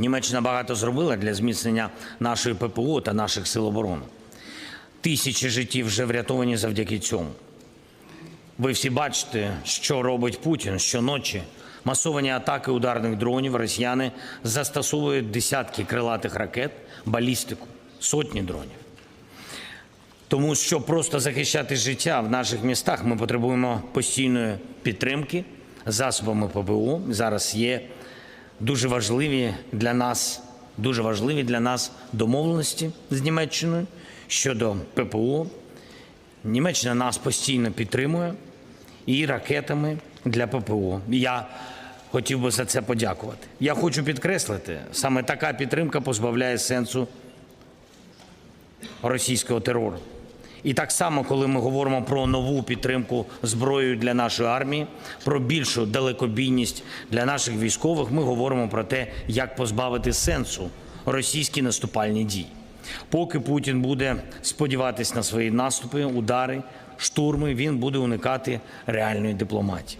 Німеччина багато зробила для зміцнення нашої ППО та наших сил оборони. Тисячі життів вже врятовані завдяки цьому. Ви всі бачите, що робить Путін щоночі. Масовані атаки ударних дронів росіяни застосовують десятки крилатих ракет, балістику, сотні дронів. Тому що просто захищати життя в наших містах ми потребуємо постійної підтримки засобами ППО. Зараз є дуже важливі для нас, дуже важливі для нас домовленості з Німеччиною щодо ППО. Німеччина нас постійно підтримує і ракетами для ППО. Я хотів би за це подякувати. Я хочу підкреслити, саме така підтримка позбавляє сенсу російського терору. І так само, коли ми говоримо про нову підтримку зброєю для нашої армії, про більшу далекобійність для наших військових, ми говоримо про те, як позбавити сенсу російські наступальні дії. Поки Путін буде сподіватись на свої наступи, удари, штурми, він буде уникати реальної дипломатії.